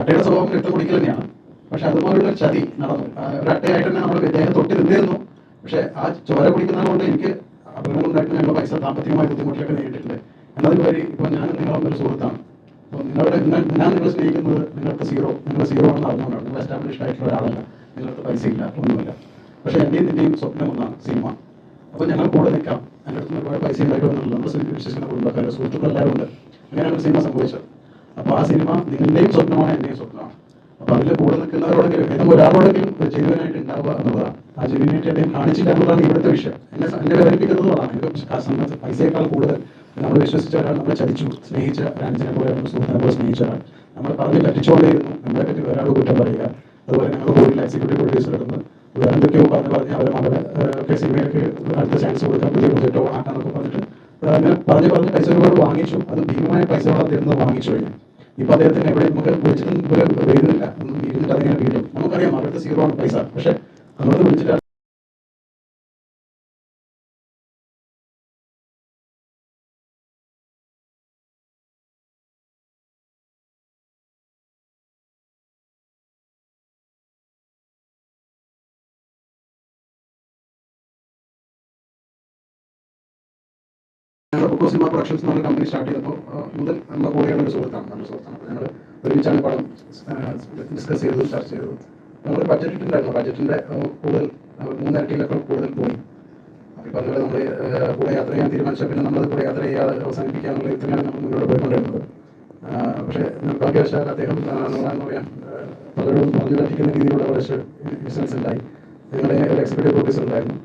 അട്ടയുടെ സ്വഭാവം രക്തം കുടിക്കൽ തന്നെയാണ്. പക്ഷെ അതുപോലുള്ള ചതി നടന്നു. ഒരട്ടയായിട്ട് തന്നെ നമ്മൾ ഇദ്ദേഹം തൊട്ടി നിന്നിരുന്നു പക്ഷെ ആ ചോര കുടിക്കുന്നത് കൊണ്ട് എനിക്ക് അപകടങ്ങളുണ്ടായിട്ട് ഉണ്ടായിട്ട് ഞങ്ങൾ പൈസ സാമ്പത്തികമായ ബുദ്ധിമുട്ടിലൊക്കെ നേരിട്ടിട്ടുണ്ട്. എന്നതിലുപരി ഇപ്പോൾ ഞാൻ നിങ്ങളും ഒരു സുഹൃത്താണ്. അപ്പോൾ നിങ്ങളുടെ നിങ്ങൾ ഞാൻ നിങ്ങളെ സ്നേഹിക്കുന്നത് നിങ്ങൾക്ക് സീറോ നിങ്ങൾ സീറോ ആണെന്ന് അറിഞ്ഞുകൊണ്ടാണ്. നിങ്ങൾ എസ്റ്റാബ്ലിഷ്ഡ് ആയിട്ടുള്ള ഒരാളല്ല. നിങ്ങൾക്ക് പൈസ ഇല്ല ഒന്നുമില്ല. പക്ഷെ എന്റെയും നിന്റെയും സ്വപ്നം ഒന്നാണ് സിനിമ. അപ്പോൾ ഞങ്ങൾ കൂടെ നിൽക്കാം. എന്റെ അടുത്ത് ഒരുപാട് പൈസ ഉണ്ടായിട്ടുണ്ടെന്നുള്ളത് നമ്മൾ വിശ്വസിക്കുന്ന കുടുംബക്കാരുടെ സുഹൃത്തുക്കൾ എല്ലാവരും ഉണ്ട്. അങ്ങനെയാണ് സിനിമ സംഭവിച്ചത്. ആ സിനിമ നിങ്ങളുടെയും സ്വപ്നമാണ് എന്റെയും സ്വപ്നമാണ്. അപ്പൊ അതിൽ കൂടെ നിൽക്കുന്നവരോടെങ്കിലും ഏതെങ്കിലും ഒരാളോടെങ്കിലും ഒരു ഉണ്ടാവുക എന്നുള്ളതാണ്. ആ ജെനുവിനായിട്ട് അദ്ദേഹം കാണിച്ചില്ല എന്നുള്ളതാണ് ഇവിടുത്തെ വിഷയം. എന്നെ എന്നെ വേദനിപ്പിക്കുന്നതാണ് എനിക്ക് ആ സമയത്ത് പൈസയേക്കാൾ കൂടുതൽ നമ്മൾ വിശ്വസിച്ച ഒരാൾ നമ്മളെ ചതിച്ചു. സ്നേഹിച്ച രാജ്യത്തിനെ പോലെ നമ്മൾ സുഹൃത്തിനെ പോലെ സ്നേഹിച്ച ഒരാൾ. നമ്മൾ പറഞ്ഞ് പറ്റിച്ചുകൊണ്ടേയിരുന്നു. നമ്മളെ പറ്റി ഒരാൾ കുറ്റം പറയുക. അതുപോലെ ഞങ്ങൾ കൂടുതൽ എക്സിക്യൂട്ടീവ് പ്രൊഡ്യൂസർ എടുന്ന് എന്തൊക്കെയോ പറഞ്ഞ് പറഞ്ഞ് അവരെ മകളെ സിനിമയൊക്കെ അടുത്ത ചാൻസ് കൊടുക്കാൻ പുതിയ പ്രൊജക്റ്റോ ആക്കാന്നൊക്കെ പറഞ്ഞിട്ട് അങ്ങനെ പറഞ്ഞ് പറഞ്ഞ് പൈസ ഒരുപാട് വാങ്ങിച്ചു. അത് ഭീമമായ പൈസ വളർത്തിരുന്നത് വാങ്ങിച്ചു കഴിഞ്ഞു. ഇപ്പൊ അദ്ദേഹത്തിന് എവിടെ നമുക്ക് വിളിച്ചിട്ടും വേദനില്ല ഒന്നും ഇരുന്നിട്ട് അതിങ്ങനെ വീഴും നമുക്കറിയാം അവരുടെ സീറോ ആണ് പൈസ. പക്ഷെ അങ്ങോട്ട് വിളിച്ചിട്ട് ബുക്കോ സിനിമ പ്രൊഡക്ഷൻസ് നമ്മൾ കമ്പനി സ്റ്റാർട്ട് ചെയ്തപ്പോൾ മുതൽ നമ്മൾ കൂടെയാണ് ഒരു സുഹൃത്താണ് നമ്മുടെ സുഹൃത്താണ്. ഞങ്ങൾ ഒരുമിച്ചാണ് പടം ഡിസ്കസ് ചെയ്തു ചർച്ച ചെയ്തു നമ്മൾ ബഡ്ജറ്റ് ഇട്ടുണ്ടായിരുന്നു ബഡ്ജറ്റിന്റെ കൂടുതൽ മൂന്നരട്ടിയിലൊക്കെ കൂടുതൽ പോയി. അപ്പോൾ പറഞ്ഞ നമ്മൾ കൂടെ യാത്ര ചെയ്യാൻ തീരുമാനിച്ച പിന്നെ നമ്മൾ കൂടെ യാത്ര ചെയ്യാതെ അവസാനിപ്പിക്കാനുള്ള ഇത്രയാണ് നമ്മൾ മുന്നോട്ട് പോയിക്കൊണ്ടിരുന്നത്. പക്ഷേ നിർഭാഗ്യവശാൽ അദ്ദേഹം എന്താണെന്ന് പറയാം പലരോടും പറഞ്ഞു പറ്റിക്കുന്ന രീതിയിലുള്ള കുറച്ച് ബിസിനസ് ഉണ്ടായി. ഞങ്ങളുടെ എക്സിക്യൂട്ടീവ് ഓഫീസർ ഉണ്ടായിരുന്നു.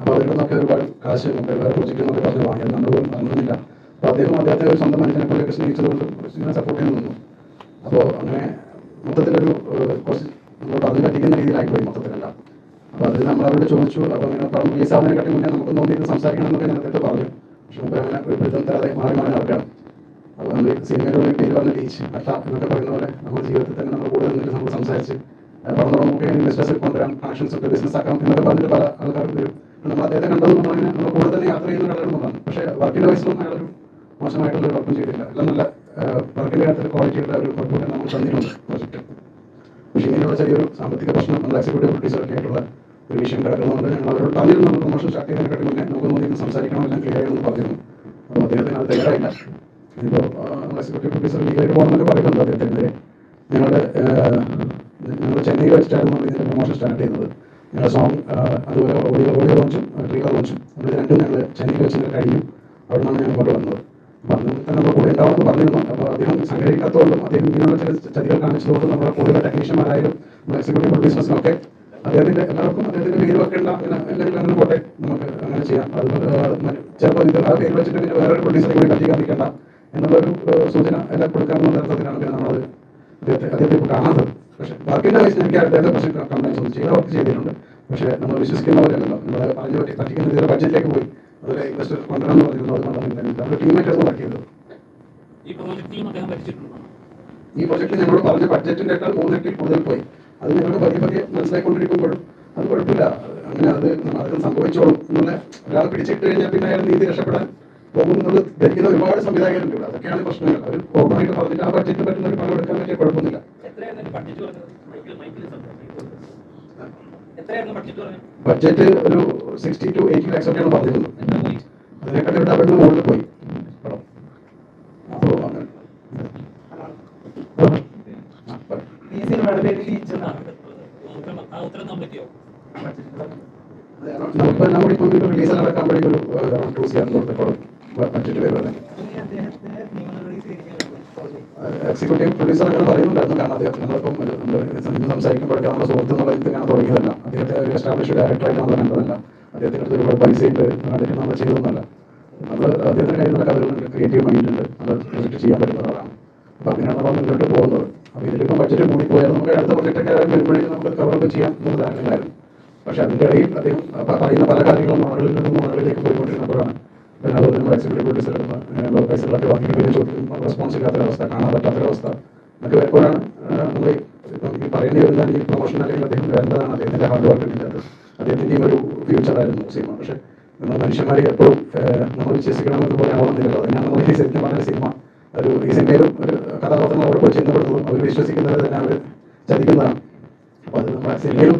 അപ്പോൾ അതിൽ നിന്നൊക്കെ ഒരുപാട് കാശ് വേറെ പ്രോജക്റ്റ് പറഞ്ഞു വാങ്ങിയത് നമ്മൾ പോലും അറിഞ്ഞില്ല അപ്പോൾ അദ്ദേഹം അദ്ദേഹത്തെ ഒരു സ്വന്തം മനുഷ്യനെ പോലെയൊക്കെ സ്നേഹിച്ചതുകൊണ്ട് ഇങ്ങനെ സപ്പോർട്ട് ചെയ്യാൻ നിന്നു. അപ്പോൾ അങ്ങനെ മൊത്തത്തിലൊരു കുറച്ച് നമ്മൾ പറഞ്ഞു പറ്റിക്കുന്ന രീതിയിലായിപ്പോയി മൊത്തത്തിലെല്ലാം. അപ്പോൾ അത് നമ്മൾ അവരോട് ചോദിച്ചു. അപ്പോൾ അങ്ങനെ പറഞ്ഞു ഈ സാധനം കട്ടി മുന്നേ നമുക്ക് നോക്കി സംസാരിക്കണം എന്നൊക്കെ ഞാൻ അദ്ദേഹത്തെ പറഞ്ഞു. പക്ഷെ മുമ്പ് അങ്ങനെ ഒരു പിടുത്തം തരാതെ മാറി മാറി നടക്കണം. അപ്പോൾ നമ്മൾ സിനിമയുടെ പേര് പറഞ്ഞ ടീച്ച് അട്ട എന്നൊക്കെ പറയുന്ന പോലെ നമ്മുടെ ജീവിതത്തിൽ തന്നെ നമ്മൾ കൂടുതൽ നിന്നിട്ട് നമ്മൾ സംസാരിച്ച് പറഞ്ഞു നമുക്ക് ഇൻവെസ്റ്റേഴ്സ് കൊണ്ടുവരാം കണക്ഷൻസ് ഒക്കെ ബിസിനസ് ആക്കാം എന്നൊക്കെ പറഞ്ഞിട്ട് പല ആൾക്കാർക്ക് വരും നമ്മൾ അദ്ദേഹത്തെ കണ്ടത് നമ്മളങ്ങനെ നമ്മൾ കൂടെ തന്നെ യാത്ര ചെയ്യുന്ന ഒരാളാണെന്നുള്ളതാണ് പക്ഷേ വർക്കിന്റെ വയസ്സിലൊന്നും അയാളൊരു മോശമായിട്ടുള്ള വർക്കും ചെയ്തില്ല എല്ലാം നല്ല വർക്കിന്റെ കാര്യത്തിൽ ക്വാളിറ്റിയുള്ള ഒരു വർക്കും നമ്മൾ തന്നിട്ടുണ്ട് പ്രോജക്റ്റ് പക്ഷേ ഇങ്ങനെയുള്ള ചെറിയൊരു സാമ്പത്തിക പ്രശ്നം നമ്മൾ എക്സിക്യൂട്ടീവ് പ്രൊഡ്യൂസർ ആയിട്ടുള്ള ഒരു വിഷയം കിടക്കുന്നതുകൊണ്ട് ഞങ്ങൾ അവരോട് പറഞ്ഞിരുന്നു നമ്മൾ പ്രൊമോഷൻ സ്റ്റാർട്ട് ചെയ്യുന്നതിനെക്കാട്ടി മുന്നേ നമുക്ക് നോക്കി സംസാരിക്കണം എല്ലാം ക്ലിയർ ആയിരുന്നു പറഞ്ഞിരുന്നു. അപ്പോൾ അദ്ദേഹത്തിന് അത് തയ്യാറായില്ല. ഇപ്പോൾ നമ്മുടെ എക്സിക്യൂട്ടീവ് പ്രൊഡ്യൂസർ ലീഗായിട്ട് പോകണമെന്നൊക്കെ പറയുന്നുണ്ട് അദ്ദേഹത്തിനെതിരെ. ഞങ്ങളുടെ ഞങ്ങൾ ചെന്നൈയിൽ വെച്ചിട്ടായിരുന്നു നമ്മൾ ഇതിന്റെ പ്രൊമോഷൻ സ്റ്റാർട്ട് ചെയ്യുന്നത്. ഞങ്ങളുടെ സോങ് അതുപോലെ ഓഡിയോ ഓഡിയോ ലോഞ്ചും ട്രീലർ ലോഞ്ചും നമ്മൾ രണ്ടും ഞങ്ങൾ ചെന്നൈയിൽ വെച്ച് കഴിഞ്ഞു അവിടെ നിന്നാണ് അങ്ങോട്ട് വന്നത്. അപ്പം നമ്മുടെ കൂടെ ഉണ്ടാവുമെന്ന് പറഞ്ഞിരുന്നു. അപ്പോൾ അദ്ദേഹം സംഘടിക്കാത്തതുകൊണ്ടും അദ്ദേഹം ഇങ്ങനെയുള്ള ചില ചതികൾ കാണിച്ചതുകൊണ്ടും നമ്മുടെ കൂടെയുള്ള ടെക്നീഷ്യന്മാരായാലും നമ്മുടെ എക്സിക്യൂട്ടീവ് പ്രൊഡ്യൂസേഴ്സിനൊക്കെ അദ്ദേഹത്തിന്റെ എല്ലാവർക്കും അദ്ദേഹത്തിന്റെ പേര് വെക്കേണ്ട എല്ലാവരും അങ്ങനെ പോട്ടെ നമുക്ക് അങ്ങനെ ചെയ്യാം. അത് ചിലപ്പോൾ ഇത് ആ പേര് വെച്ചിട്ട് പിന്നെ വേറൊരു പ്രൊഡ്യൂസറെ കൂടി കത്തിക്കാൻ നിൽക്കേണ്ട എന്നുള്ളൊരു സൂചന എല്ലാം കൊടുക്കാമെന്നുള്ള അർത്ഥത്തിലാണ് പിന്നെ നമ്മളത് അദ്ദേഹത്തെ അദ്ദേഹത്തെ ഇപ്പോൾ കാണാത്തത്. പക്ഷേ വർക്കിന്റെ കേസിൽ എനിക്ക് അദ്ദേഹത്തെ കുറച്ച് കംപ്ലൈൻസ് ഒന്നും ചെയ്ത വർക്ക് ചെയ്തിട്ടുണ്ട്. പക്ഷേ നമ്മൾ വിശ്വസിക്കുന്നവരല്ലോ നമ്മൾ പറഞ്ഞു പറ്റി പറ്റിക്കുന്ന ഇതിന്റെ ബഡ്ജറ്റിലേക്ക് പോയി. അതുപോലെ ഇൻവെസ്റ്റർ കൊണ്ടുവരാമെന്ന് പറഞ്ഞിരുന്നു അത് അവരുടെ ടീമായിട്ടാണ് വർക്ക് ചെയ്തത് ഈ പ്രോജക്റ്റ് ഞങ്ങളോട് പറഞ്ഞ ബഡ്ജറ്റിനേക്കാൾ മൂന്നിരട്ടി കൂടുതൽ പോയി. അത് ഞങ്ങൾക്ക് പതിയെ പതിയെ മനസ്സിലാക്കിക്കൊണ്ടിരിക്കുമ്പോഴും അത് കുഴപ്പമില്ല. അങ്ങനെ അത് അത് സംഭവിച്ചോളും എന്നുള്ള ഒരാൾ പിടിച്ചിട്ട് കഴിഞ്ഞാൽ പിന്നെ അയാൾ നീതി രക്ഷപ്പെടാൻ പോകുന്നത് ധരിക്കുന്ന ഒരുപാട് സംവിധായകരുണ്ട് ഇവിടെ. അതൊക്കെയാണ് പ്രശ്നങ്ങൾ. അവർ ഓപ്പണായിട്ട് പറഞ്ഞിട്ട് ആ ബഡ്ജറ്റിന് പറ്റുന്ന ഒരു പണം എടുക്കാൻ പറ്റിയ കുഴപ്പമൊന്നുമില്ല. ബഡ്ജറ്റ് ഒരു സിക്സ്റ്റി ടു എയ്റ്റി ലാക്സ് ഒക്കെയാണ് പറഞ്ഞിരുന്നത്. അതിനെക്കാട്ടി ഒരു ഡബിളിന് മുകളിൽ പോയി. അപ്പോൾ അങ്ങനെ. നമുക്ക് ഒരു കൊടുത്തോളം ബഡ്ജറ്റ് വരുന്നത്. എക്സിക്യൂട്ടീവ് പ്രൊഡ്യൂസർ അങ്ങനെ പറയുന്നുണ്ടായിരുന്നു. കാരണം അദ്ദേഹം നമ്മളിപ്പം ഒരു നമ്മൾ സംസാരിക്കുമ്പോഴൊക്കെ നമ്മുടെ സുഹൃത്ത് എന്നുള്ള ഇത് കാണാൻ തുടങ്ങിയതല്ല. അദ്ദേഹത്തെ ഒരു എസ്റ്റാബ്ലിഷ് ഡയറക്ടറായിട്ട് നമ്മൾ കണ്ടതല്ല. അദ്ദേഹത്തിന്റെ അടുത്ത് ഒരുപാട് പൈസ ഉണ്ട്. അദ്ദേഹം നമ്മൾ ചെയ്തതൊന്നല്ല നമ്മൾ അദ്ദേഹത്തിന്റെ കയ്യിൽ നടക്കാതെ കഥകളുണ്ട് ക്രിയേറ്റീവ് മൈൻഡ് ഉണ്ട്. അത് പ്രൊജക്റ്റ് ചെയ്യാൻ പറ്റുന്ന ഒരാളാണ്. അപ്പോൾ അങ്ങനെയാണ് നമ്മൾ മുന്നോട്ട് പോകുന്നത്. അപ്പോൾ ഇതിലിപ്പം ബഡ്ജറ്റ് കൂടി പോയാൽ നമുക്ക് അടുത്ത പ്രൊജക്റ്റൊക്കെ വരുമ്പോഴേക്കും നമുക്ക് കവറൊക്കെ ചെയ്യാം എന്നുള്ള ധാരണയിലായിരുന്നു. പക്ഷെ അതിന്റെ ഇടയിൽ അദ്ദേഹം പറയുന്ന പല കാര്യങ്ങളും മോഡലിൽ നിന്നും മോഡലിലേക്ക് പോയിക്കൊണ്ടിരുന്നപ്പോഴാണ് അതുപോലെ നമ്മൾ എക്സിക്യൂട്ടീവ് പ്രൊഡ്യൂസർ അങ്ങനെയുള്ള ബാക്കി ചോദിക്കും റെസ്പോൺസ് ഇല്ലാത്തൊരവസ്ഥ കാണാൻ പറ്റാത്തൊരവസ്ഥ എന്നൊക്കെ വരുമ്പോഴാണ് നമ്മൾ ഈ പറയേണ്ടി വരുന്ന ഈ പ്രൊമോഷൻ അല്ലെങ്കിൽ അദ്ദേഹം വേണ്ടതാണ് അദ്ദേഹത്തിന്റെ ഹാർഡ് വർക്ക് ഇല്ലാത്തത്. അദ്ദേഹത്തിന്റെയും ഒരു ഫ്യൂച്ചറായിരുന്നു സിനിമ. പക്ഷേ നമ്മൾ മനുഷ്യന്മാരെ എപ്പോഴും നമ്മൾ വിശ്വസിക്കണമെന്ന് പറയാൻ ഓർമ്മയില്ലല്ലോ അതിനാണ് നമ്മൾ ഈ ശരിക്കും പറഞ്ഞ സിനിമ. ഒരു ഈ സിനിമയിലും ഒരു പോയി ചെന്നപ്പെടുന്നതും അവർ വിശ്വസിക്കുന്നത് തന്നെ അവർ ചതിക്കുന്നതാണ്. അപ്പോൾ അത് നമ്മുടെ സിനിമയിലും